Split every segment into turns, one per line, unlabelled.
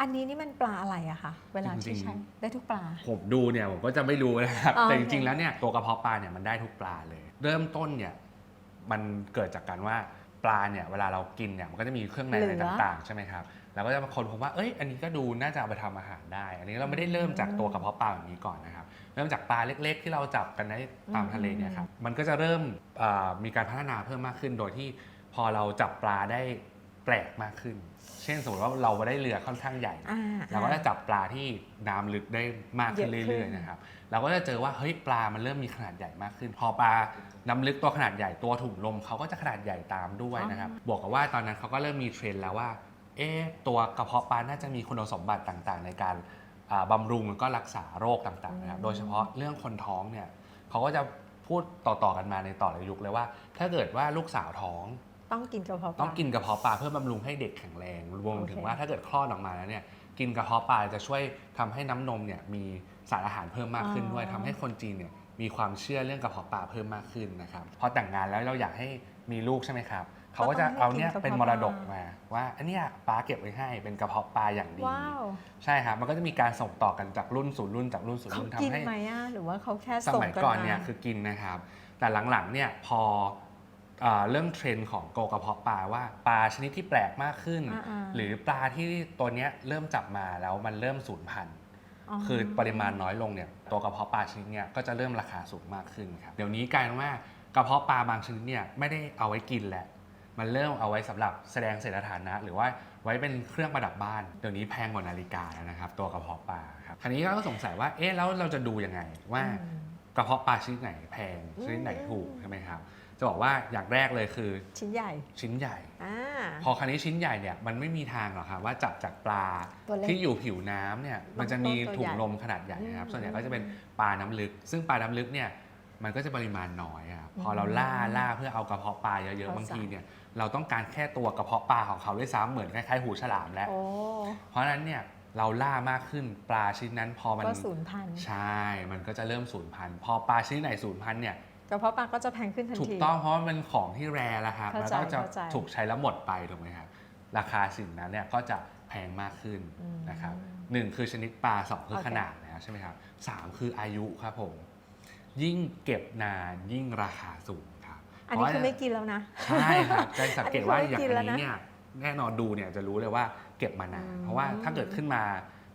อันนี้นี่มันปลาอะไรอะคะเวลา
จริ
ที่
งๆ
ใช้ได้ทุกปลา
ผมดูเนี่ยผมก็จะไม่รู้นะครับ
อ๋อ
แต่
โอ
จ
เค
ริงๆแล้วเนี่ยตัวกระเพาะปลาเนี่ยมันได้ทุกปลาเลย เริ่มต้นเนี่ยมันเกิดจากการว่าปลาเนี่ยเวลาเรากินเนี่ยมันก็จะมีเครื่องในอะไรต่างๆใช่ไหมครับเราก็จะมาคนพบว่าเอ้ยอันนี้ก็ดูน่าจะเอาไปทำอาหารได้ อันนี้เราไม่ได้เริ่มจากตัวกระเพาะปลาแบบนี้ก่อนนะครับ เริ่มจากปลาเล็ก ๆ ที่เราจับกันในตามทะเลเนี่ยครับมันก็จะเริ่มเอ่อมีการพัฒนาเพิ่มมากขึ้นโดยที่พอเราจับปลาได้ แปลกมากขึ้น เช่นสมมติว่าเราได้เรือค่อนข้างใหญ่
อ่า
เราก็จะจับปลาที่น้ำลึกได้มากขึ้น
เยอะขึ้น
เรื่อยๆนะครับ เราก็จะเจอว่าเฮ้ยปลามันเริ่มมีขนาดใหญ่มากขึ้น พอปลาน้ำลึกตัวขนาดใหญ่ตัวถุงลมเขาก็จะขนาดใหญ่ตามด้วยนะครับ บวกกับว่าตอนนั้นเขาก็เริ่มมีเทรนด์แล้วว่า เอ๊ะตัวกระเพาะปลาน่าจะมีคุณสมบัติต่างๆ ในการอ่าบำรุงแล้วก็รักษาโรคต่างๆนะครับ โดยเฉพาะเรื่องคนท้องเนี่ยเขาก็จะพูดต่อๆกันมาในต่อในยุคเลยว่า ถ้าเกิดว่าลูกสาวท้อง
ต้องกินกระเพาะปลา
ต้องกินกระเพาะปลาเพื่อบำรุงให้เด็กแข็งแรงรวมถึง
โอเค
ว่าถ้าเกิดคลอดออกมาแล้วเนี่ยกินกระเพาะปลาจะช่วยทำให้น้ำนมเนี่ยมีสารอาหารเพิ่มมากขึ้นด้วยทำให้คนจีนเนี่ยมีความเชื่อเรื่องกระเพาะปลาเพิ่มมากขึ้นนะครับพอแต่งงานแล้วเราอยากให้มีลูกใช่ไหมครับเขาก็จะเอาเนี่ยเป็นมรดกมาว่าอันเนี้ยป้าเก็บไว้ให้เป็นกระเพาะปลาอย่างดี
ว้าว
ใช่ครับ มันก็จะมีการส่งต่อกันจากรุ่นสู่รุ่นจากรุ่นสู่
เขา
รุ่น
กิน
ทำให้
ไหมอะหรือว่าเขาแค่
ส
ส่ง
มัย
กัน
ก่อน
มา
เนี่ยคือกินนะครับ แต่หลังๆเนี่ยพอ เอ่อเรื่องเทรนด์ของโกกระเพาะปลาว่าปลาชนิดที่แปลกมากขึ้น
อ่าๆ
หรือปลาที่ตัวเนี้ยเริ่มจับมาแล้วมันเริ่มสูญพันธุ์คือปริมาณน้อยลงเนี่ยตัวกระเพาะปลาชนิดเนี่ยก็จะเริ่มราคาสูงมากขึ้นครับเดี๋ยวนี้กลายเป็นว่ากระเพาะปลาบางชนิดเนี่ยไม่ได้เอาไว้กินแหละ มันเริ่มเอาไว้สำหรับแสดงเสถานะ หรือว่าไว้เป็นเครื่องประดับบ้าน เดี๋ยวนี้แพงกว่านาฬิกาแล้วนะครับ ตัวกระเพาะปลาครับคราวนี้ก็สงสัยว่าเอ๊ะแล้วเราจะดูยังไงว่า
อืม
กระเพาะปลาชนิดไหนแพง
อืม
ชนิดไหนถูกใช่ไหมครับ จะบอกว่าอย่างแรกเลยคือ
ชิ้นใหญ่
ชิ้นใหญ่
อ่า
พอคันนี้ชิ้นใหญ่เนี่ยมันไม่มีทางหรอกครับว่าจับจากปลา
ตัวเล็ก
ที่อยู่ผิวน้ำเนี่ยมันจะมี
ตัว
ถุ
ใหญ่
งลมขนาดใหญ่นะครับ
อืม
ส่วนใหญ่ก็จะเป็นปลาน้ำลึก ซึ่งปลาน้ำลึกเนี่ยมันก็จะปริมาณน้อยครับ
อืม
พอเราล่าล่าเพื่อเอากระเพาะปลาเยอะๆ
เข้าใจ
บางทีเนี่ยเราต้องการแค่ตัวกระเพาะปลาของเขาด้วยซ้ำเหมือนคล้ายๆหูฉลามแล้ว
โอ้
เพราะฉะนั้นเนี่ยเราล่ามากขึ้นปลาชนิดนั้นพอมัน
ก็ศูนย์พันธุ์
ใช่ มันก็จะเริ่มสูญพันธุ์ พอปลาชนิดไหนสูญพันธุ์เนี่ย
กระเพาะปลาก็จะแพงขึ้นทัน
ถูก
ที
ต้องเพราะว่ามันของที่แรแล้วครับ
เข้า
แล้ว
ใจ
ก็จะ
เข้าใจ
ถูกใช้แล้วหมดไปถูกไหมครับราคาสิ่งนั้นเนี่ยก็จะแพงมากขึ้น
อืม
นะครับหนึ่งคือชนิดปลาสองคือ
โอเค
ขนาดแล้วใช่ไหมครับสามคืออายุครับผม ยิ่งเก็บนานยิ่งราคาสูงครับ
อันนี้
เพ
คือ
ราะ
ไม่กินแล้วนะ
ใช่ครับจะสังเกตว่า
อันนี้
อย่าง
คือไม่กินแล้ว
อัน
นะ
นี้เนี่ยแน่นอนดูเนี่ยจะรู้เลยว่าเก็บมานาน
อืม
เพราะว่าถ้าเกิดขึ้นมา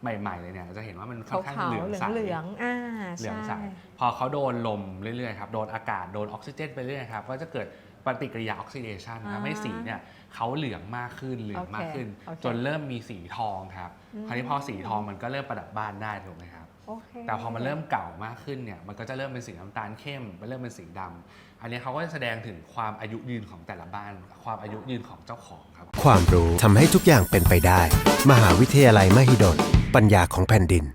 ใหม่ๆเลยเนี่ยเราจะเห็นว่ามันค่อ
ขาวน
ข้าง
ขาว
เหลือง
เหลือง
ใส
เหลืองๆอ่า
เหลืองใส
ใช่
พอเขาโดนลมเรื่อยๆครับโดนอากาศโดนออกซิเจนไปเรื่อยๆครับก็จะเกิดปฏิกิริยาออกซิเดชัน
อ่า
ทำให้สีเนี่ยเขาเหลืองมากขึ้นเหลืองมากขึ้น
โอเค
จนเริ่มมีสีทองครับ
อืม
คราวนี้พอสีทองมันก็เริ่มประดับบ้านได้ถูกไหมครับ
โอเค
แต่พอมันเริ่มเก่ามากขึ้นเนี่ยมันก็จะเริ่มเป็นสีน้ำตาลเข้มมันเริ่มเป็นสีดำอันนี้เขาก็จะแสดงถึงความอายุยืนของแต่ละบ้าน ความอายุยืนของเจ้าของครับ
ความรู้ทำให้ทุกอย่างเป็นไปได้ มหาวิทยาลัยมหิดล ปัญญาของแผ่นดิน